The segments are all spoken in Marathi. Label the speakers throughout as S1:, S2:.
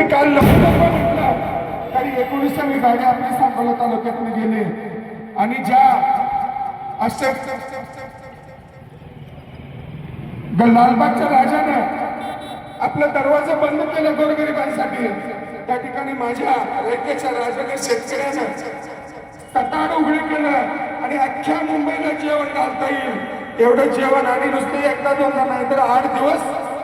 S1: ते काल लवकर म्हटलं तरी एकोणीसावी गाडी आपली सांगोला तालुक्यातून गेले. आणि ज्या अशा लालबागच्या राजानं आपला दरवाजा बंद केला गोरगरिबांसाठी त्या ठिकाणी माझ्या रेखेच्या राजाने शेतकऱ्यानं कताड उघडी केलं आणि अख्ख्या मुंबईला जेवण घालता येईल. एवढं जेवण आणि नुसते एकदा दोनदा नाही तर आठ दिवस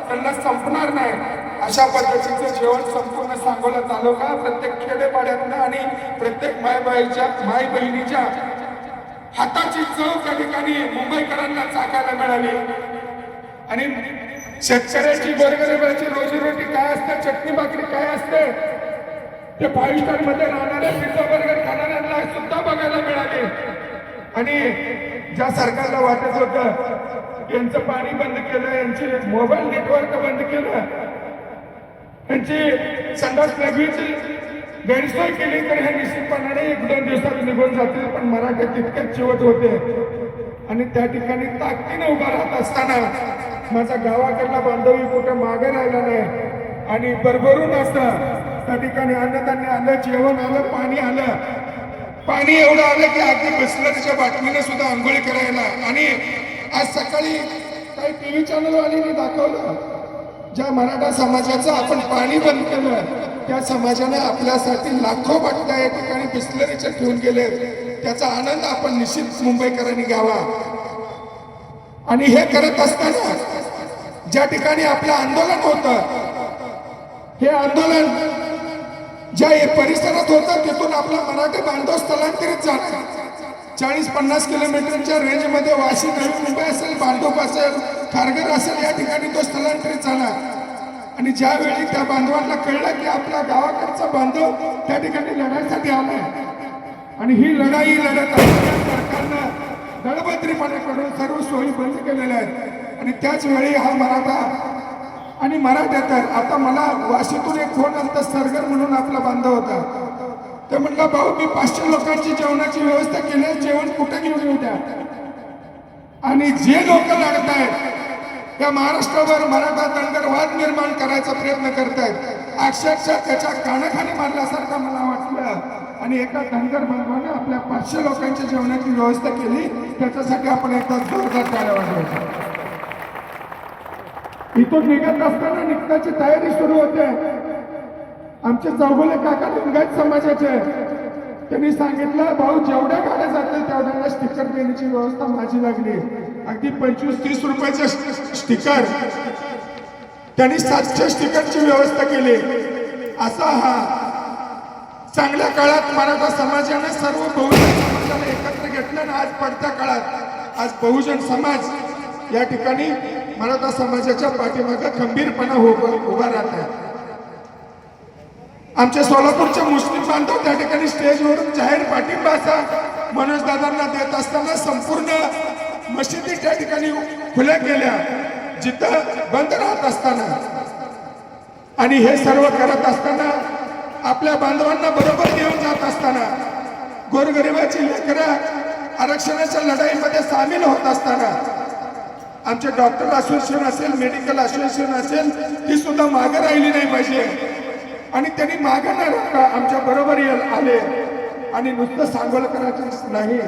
S1: त्यांना संपणार नाही. अशा पद्धतीचं जेवण संपूर्ण सांगोला तालुका प्रत्येक खेडेपाड्यातनं आणि प्रत्येक मायबाईच्या माय बहिणीच्या हाताची चव त्या ठिकाणी मुंबईकरांना चाकायला मिळाली. आणि शेतकऱ्याची गोरगरिबाची रोजीरोटी काय असते चटणी भाकरी काय असते ते फाईव्ह स्टारमध्ये राहणाऱ्या पिझ्झा बर्गर खाणाऱ्यांना सुद्धा बघायला मिळाले. आणि ज्या सरकारला वाटत होतं यांचं पाणी बंद केलं यांचे मोबाईल नेटवर्क बंद केलं त्यांची संडास नगरीची गैरसोय केली तर हे निश्चितपणाने एक दोन दिवसात निघून जातील पण मराठे तितकेच चिवट होते. आणि त्या ठिकाणी ताकदीने उभा राहत असताना माझा गावाकडला बांधवी कुठं मागे राहिला नाही. आणि भरभरून असं त्या ठिकाणी अन्नधान्य आलं जेवण आलं पाणी आलं. पाणी एवढं आलं की अगदी बिस्लरीच्या बातमीने सुद्धा आंघोळी करायला. आणि आज सकाळी काही टी टीव्ही चॅनलवाल्यांनी दाखवलं. ज्या मराठा समाजाचं आपण पाणी बंद केलं त्या समाजाने आपल्यासाठी लाखो बाटल्या या ठिकाणी बिस्लरीच्या ठेवून गेले त्याचा आनंद आपण निश्चित मुंबईकरांनी घ्यावा. आणि हे करत असताना ज्या ठिकाणी आपलं आंदोलन होतं हे आंदोलन ज्या परिसरात होतं तिथून आपला मराठी बांधव स्थलांतरित झाला. चाळीस पन्नास किलोमीटरच्या रेंजमध्ये वाशी नवी मुंबई असेल बांधव असेल कारगर असेल या ठिकाणी तो स्थलांतरित झाला. आणि ज्यावेळी त्या बांधवांना कळलं की आपला गावाकडचा बांधव त्या ठिकाणी लढायसाठी आलाय. आणि ही लढाई लढत असताना सरकारनं दळबद्रीपणे करून सर्व सोयी बंद केलेल्या आहेत. आणि त्याच वेळी हा मराठा आणि मराठ्यात आता मला वाशीतून एक फोन आलता सरगर म्हणून आपला बांधव होता. ते म्हटलं भाऊ मी पाचशे लोकांची जेवणाची व्यवस्था केली जेवण कुठे घेऊन येऊ द्या? आणि जे लोक लढत आहेत या महाराष्ट्रावर मराठा दंगर वाद निर्माण करायचा प्रयत्न करतायत. अक्षरशः त्याच्या कानाखाली मारल्यासारखं मला वाटलं. आणि एका धनगर बांधवाने आपल्या पाचशे लोकांच्या जेवणाची व्यवस्था केली. त्याच्यासाठी आपण एकदा जोरदार टाळ्या वाजवायच्या इथून निघत असताना निघण्याची तयारी सुरू होते. आमचे चौगुले काका लिंगायत समाजाचे. त्यांनी सांगितलं भाऊ जेवढ्या गाड्या जातील तेवढ्यांना स्टिकर देण्याची व्यवस्था माझी लागली. अगदी पंचवीस तीस रुपयाचे स्टिकर. त्यांनी सातशे स्टिकरची व्यवस्था केली. असा हा चांगल्या काळात मराठा समाजाने सर्व बहुजन समाजाला एकत्र घेतलं आणि आज पडत्या काळात आज बहुजन समाज या ठिकाणी मराठा समाजाच्या पाठीमागे खंबीरपणा उभा उभा राहत आहे. आमच्या सोलापूरचे मुस्लिम बांधव त्या ठिकाणी स्टेजवरून जाहीर पाठिंबा असा मनोज दादांना देत असताना संपूर्ण मशिदी त्या ठिकाणी खुल्या केल्या जिथं बंद राहत असताना. आणि हे सर्व करत असताना आपल्या बांधवांना बरोबर घेऊन जात असताना गोरगरिबाची लेकरं आरक्षणाच्या लढाईमध्ये सामील होत असताना आमचे डॉक्टर असोसिएशन असेल मेडिकल असोसिएशन असेल ती सुद्धा मागे राहिली नाही पाहिजे. आणि त्यांनी मागं न राहता आमच्या बरोबर ये- आले. आणि नुसतं सांगोलकरांचीच नाही.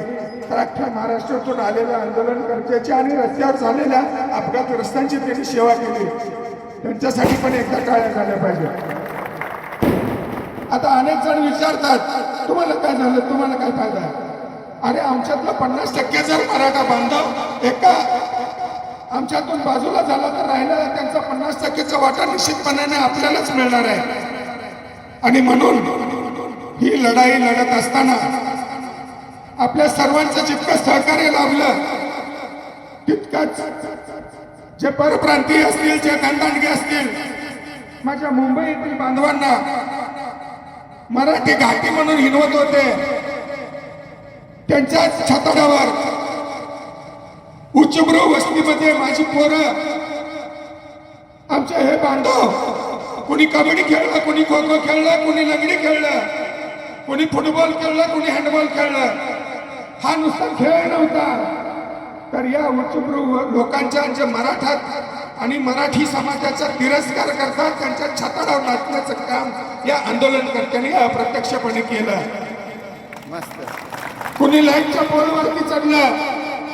S1: तर अख्ख्या महाराष्ट्रातून आलेल्या आंदोलनकर्त्याची आणि रस्त्यावर झालेल्या अपघातग्रस्तांची त्यांनी सेवा केली. त्यांच्यासाठी पण एकदा टाळ्या झाल्या पाहिजे. आता अनेक जण विचारतात तुम्हाला काय झालं? तुम्हाला काय फायदा? अरे आमच्यातलं पन्नास टक्के जर मराठा बांधव एका आमच्यातून बाजूला झाला तर राहिलेला त्यांचा पन्नास टक्केचा वाटा निश्चितपणाने आपल्यालाच मिळणार आहे. आणि म्हणून ही लढाई लढत असताना आपल्या सर्वांचं जितकं सहकार्य लाभलं तितकंच जे परप्रांतीय असतील जे धनदांडगे असतील माझ्या मुंबईतील बांधवांना मराठी घाटी म्हणून हिनवत होते. त्यांच्याच छताडावर उच्चभ्रू वस्तीमध्ये माझी पोरं आमचे हे बांधव कुणी कबड्डी खेळलं कुणी खो खो खेळलं कुणी लंगडी खेळलं कोणी फुटबॉल खेळलं कोणी हँडबॉल खेळलं. हा नुसता खेळ नव्हता. तर या उच्चभ्रू लोकांच्या जे मराठा
S2: आणि मराठी समाजाचा तिरस्कार करतात त्यांच्या छाताडावर नाचण्याचं काम या आंदोलनकर्त्यांनी अप्रत्यक्षपणे केलं. कुणी लाईटच्या पोलवरती चढलं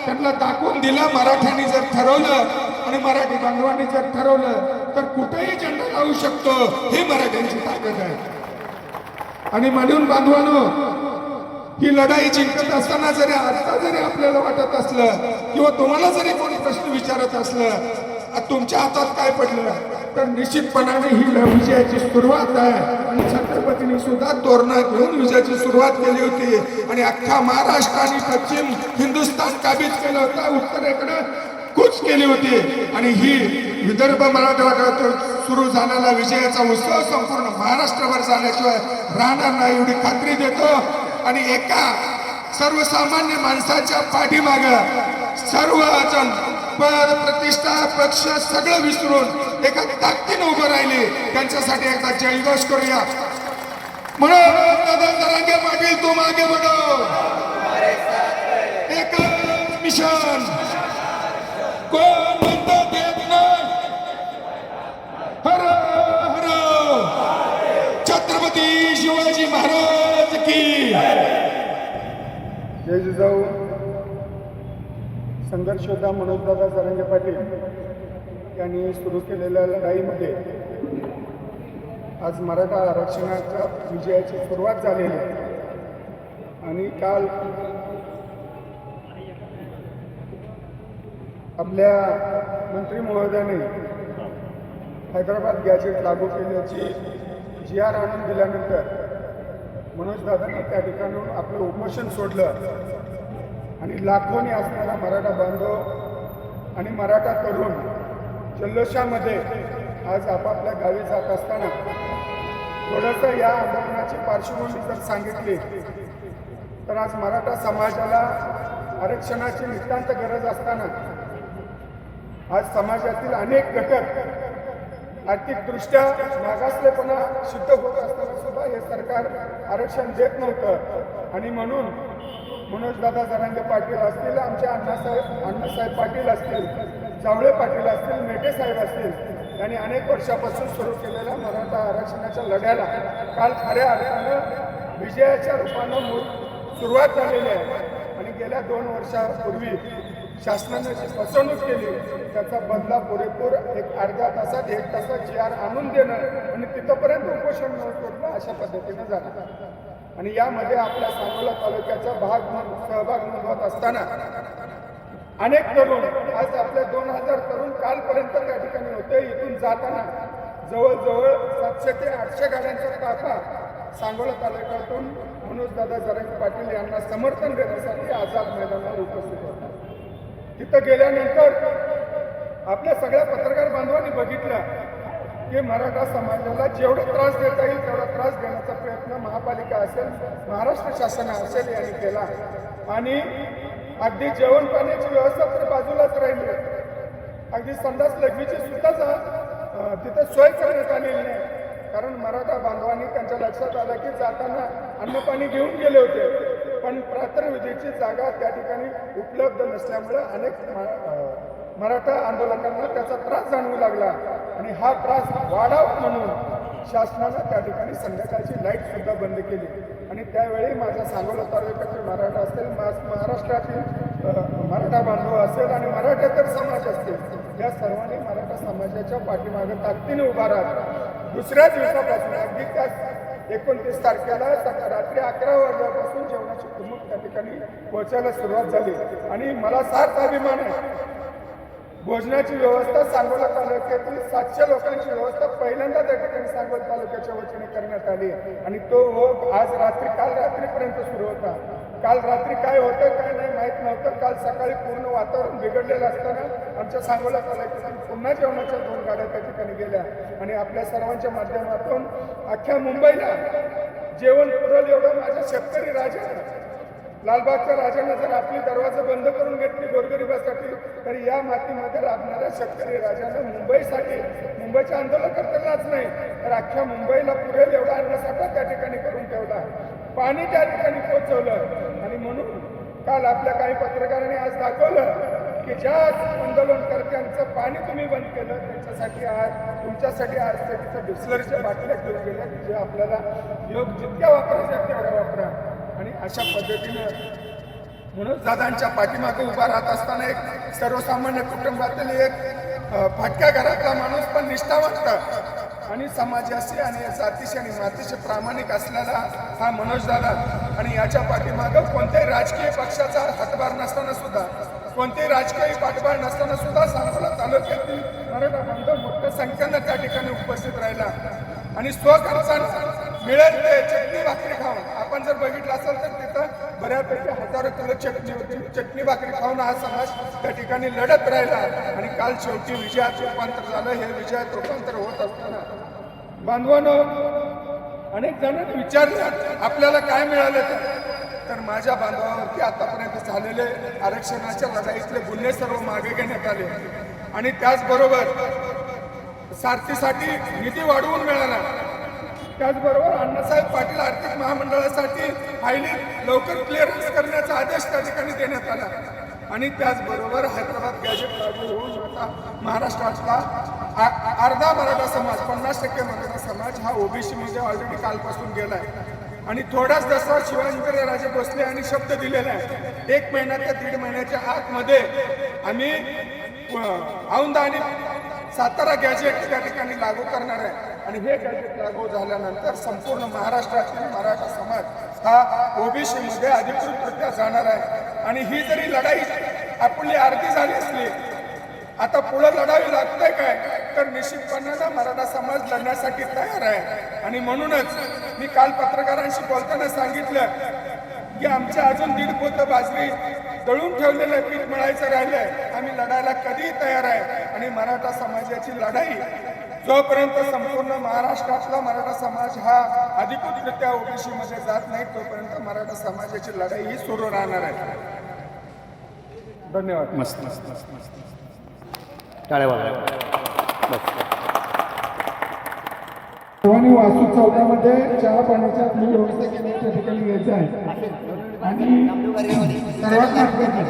S2: त्यांना दाखवून दिलं मराठ्यांनी जर ठरवलं आणि मराठी बांधवांनी जर ठरवलं तर कुठेही झेंडा लावू शकतो हे मराठ्यांची ताकद आहे. आणि म्हणून बांधवानो ही लढाई जिंकत असताना जरी आता जरी आपल्याला वाटत असलं किंवा तुम्हाला जरी कोणी प्रश्न विचारत असलं तुमच्या हातात काय पडलं तर निश्चितपणाने ही विजयाची सुरुवात आहे. आणि छत्रपतींनी सुद्धा तोरणा घेऊन विजयाची सुरुवात केली होती. आणि अख्खा महाराष्ट्र आणि पश्चिम हिंदुस्थान काबीज केलं होतं. उत्तरेकडे कूच केली होती. आणि ही विदर्भ मराठवाड्यात सुरू झालेला विजयाचा उत्सव संपूर्ण महाराष्ट्रभर झाल्याशिवाय राहणार नाही एवढी खात्री देतो. आणि एका सर्वसामान्य माणसाच्या पाठीमाग सर्व जण पद प्रतिष्ठा पक्ष सगळं विसरून एका ताकदीनं उभं राहिले. त्यांच्यासाठी एकदा जयघोष करूया. म्हणून दादा पाटील तू मागे बघो एका मिशन.
S1: जय जिजाऊ. संघर्ष योद्धा मनोजदादा जरांगे पाटील यांनी सुरू केलेल्या लढाईमध्ये. आज मराठा आरक्षणाच्या विजयाची सुरुवात झालेली आहे. आणि काल आपल्या मंत्री महोदयाने हैदराबाद गॅजेट लागू केल्याची जी आर आणून दिल्यानंतर मनोजदादांनी त्या ठिकाणून आपलं उपोषण सोडलं. आणि लाखोनी असणारा मराठा बांधव आणि मराठा तरुण जल्लोषामध्ये आज आपापल्या गावी जात असताना थोडंसं या आंदोलनाची पार्श्वभूमी जर सांगितली तर आज मराठा समाजाला आरक्षणाची नितांत गरज असताना आज समाजातील अनेक घटक आर्थिकदृष्ट्या मागासलेपणा सिद्ध होत असताना सुद्धा हे सरकार आरक्षण देत नव्हतं. आणि म्हणून मनोजदादा जरांगे पाटील असतील आमचे अण्णासाहेब अण्णासाहेब पाटील असतील जावळे पाटील असतील मेटे साहेब असतील यांनी अनेक वर्षापासून सुरू केलेल्या मराठा आरक्षणाच्या लढ्याला काल खऱ्या अर्थानं विजयाच्या रूपानं मु- सुरुवात झालेली आहे. आणि गेल्या दोन वर्षापूर्वी शासनाने जी फसवणूक केली त्याचा बदला पुरेपूर एक अर्ध्या तासात एक तासात जी आर आणून देणं आणि तिथंपर्यंत उपोषण न सोडणं अशा पद्धतीनं झालं. आणि यामध्ये आपल्या सांगोला तालुक्याचा भाग म्हणून सहभाग नोंदवत असताना अनेक तरुण आज आपले दोन हजार तरुण कालपर्यंत त्या ठिकाणी होते. इथून जाताना जवळजवळ सातशे ते आठशे गाड्यांचा ताफा सांगोला तालुक्यातून मनोजदादा जरांगे पाटील यांना समर्थन देण्यासाठी आझाद मैदानावर उपस्थित होता. तिथं गेल्यानंतर आपल्या सगळ्या पत्रकार बांधवांनी बघितलं की मराठा समाजाला जेवढा त्रास देता येईल तेवढा त्रास देण्याचा प्रयत्न महापालिका असेल महाराष्ट्र शासन असेल यांनी केला. आणि अगदी जेवण पाण्याची व्यवस्था तर बाजूलाच राहिली. अगदी संडास लघवीची सुद्धा जा- तिथं सोय करण्यात आलेली नाही. कारण मराठा बांधवांनी त्यांच्या लक्षात आलं की जाताना अन्नपाणी घेऊन गेले होते. पण प्रातर्विधीची जागा त्या ठिकाणी उपलब्ध नसल्यामुळे अनेक मराठा आंदोलकांना त्याचा त्रास जाणवू लागला. आणि हा त्रास वाढावा म्हणून शासनानं त्या ठिकाणी संध्याकाळची लाइट सुद्धा बंद केली. आणि त्यावेळी माझ्या सांगोला तालुक्यातील मराठा असेल महाराष्ट्रातील मराठा बांधव असेल आणि मराठेतर समाज असतील या सर्वांनी मराठा समाजाच्या पाठीमागे ताकदीने उभा राहत दुसऱ्या दिवसापासून अगदी त्या एकोणतीस तारखेला रात्री अकरा वाजल्यापासून जेवणाची किंमत त्या ठिकाणी पोहोचायला सुरुवात झाली. आणि मला सार्थ अभिमान आहे. भोजनाची व्यवस्था सांगोला तालुक्यातील सातशे लोकांची व्यवस्था पहिल्यांदा त्या ठिकाणी सांगोला तालुक्याच्या वतीने करण्यात आली. आणि तो आज रात्री काल रात्रीपर्यंत सुरू होता. काल रात्री काय होतं काय नाही माहीत नव्हतं. काल सकाळी पूर्ण वातावरण बिघडलेलं असताना आमच्या सांगोला तालुक्यातून पुन्हा जेवणाच्या दोन गाड्या त्या ठिकाणी गेल्या. आणि आपल्या सर्वांच्या माध्यमातून अख्ख्या मुंबईला जेवण पुरल एवढं माझ्या शेतकरी राजा लालबागच्या राजानं जर आपली दरवाजा बंद करून घेतली गोरगरिबासाठी तर या मातीमध्ये राबणाऱ्या शेतकरी राजानं मुंबईसाठी मुंबईच्या आंदोलनकर्त्यांनाच नाही तर अख्ख्या मुंबईला पुरेल एवढा अन्नसाठा त्या ठिकाणी करून ठेवला. पाणी त्या ठिकाणी पोचवलं आणि म्हणून काल आपल्या काही पत्रकारांनी आज दाखवलं की ज्या आंदोलनकर्त्यांचं पाणी तुम्ही बंद केलं त्यांच्यासाठी आज तुमच्यासाठी आज त्याच्या बिस्लरीच्या बाटल्या घेऊन गेल्या. जे आपल्याला योग जितक्या वापरायच्या तेवढ्या वापरा. आणि अशा पद्धतीनं म्हणून दादांच्या पाठीमागे उभा राहत असताना एक सर्वसामान्य कुटुंबातील एक फाटक्या घरातला माणूस पण निष्ठावंत आणि समाजाशी आणि जातीशी आणि मातीशी प्रामाणिक असलेला हा मनोज दादा. आणि याच्या पाठीमागं कोणत्याही राजकीय पक्षाचा हातभार नसताना सुद्धा कोणतेही राजकीय पाठभार नसताना सुद्धा सांगोला तालुक्यातील मराठा बांधव मोठ्या संख्येनं त्या ठिकाणी उपस्थित राहिला. आणि स्वखर्चानं मिळेल ते चटणी भाकरी खाऊन आपण जर बघितलं असेल तर तिथं बऱ्यापैकी हजारो किलो चटणी होती. चटणी भाकरी खाऊन हा समाज त्या ठिकाणी लढत राहिला. आणि काल शेवटी विजयात रूपांतर झालं. हे विजयात रूपांतर होत असताना बांधवानो अनेक जणांनी विचारलं आपल्याला काय मिळालं तर तर माझ्या बांधवावरती आतापर्यंत झालेले आरक्षणाच्या लढाईतले गुन्हे सर्व मागे घेण्यात आले. आणि त्याचबरोबर सारथीसाठी निधी वाढवून मिळाला. त्याचबरोबर अण्णासाहेब पाटील आर्थिक महामंडळासाठी फायली लवकर क्लिअरन्स करण्याचा आदेश त्या ठिकाणी देण्यात आला. आणि त्याचबरोबर हैदराबाद गॅजेट लागू होऊन आता महाराष्ट्रातला आ- अर्धा मराठा समाज पन्नास टक्के मराठा समाज हा ओबीसी मध्ये ऑलरेडी कालपासून गेला आहे आणि थोडाच दसरा शिवाजीराजे राजे भोसले यांनी शब्द दिलेला आहे. एक महिन्या ते दीड महिन्याच्या आतमध्ये आम्ही औंदा आणि सातारा गॅजेट त्या ठिकाणी लागू करणार आहे. आणि हे गॅजेट लागू झाल्यानंतर संपूर्ण महाराष्ट्रातील मराठा समाज हा ओबीसीमध्ये अधिकृतरित्या जाणार आहे. आणि ही जरी लढाई आपली आरती झाली असली आता पुढे लढावी लागते काय? तर निश्चितपणानं मराठा समाज लढण्यासाठी तयार आहे. आणि म्हणूनच मी काल पत्रकारांशी बोलताना सांगितलं की आमच्या अजून दीड पोतं बाजरी दळून ठेवलेलं पीठ मिळायचं राहिलंय. आम्ही लढायला कधीही तयार आहे. आणि मराठा समाजाची लढाई जोपर्यंत संपूर्ण महाराष्ट्रातला मराठा समाज हा अधिकृतरित्या ओबीसी मध्ये जात नाही तोपर्यंत मराठा समाजाची लढाई ही सुरू राहणार आहे. धन्यवाद.
S2: मस्त मस्त मस्त मस्त
S3: आणि वासू चौकामध्ये चहा पाण्याची आपली व्यवस्था केली त्या ठिकाणी यायचं आहे. आणि सर्वात महत्वाचं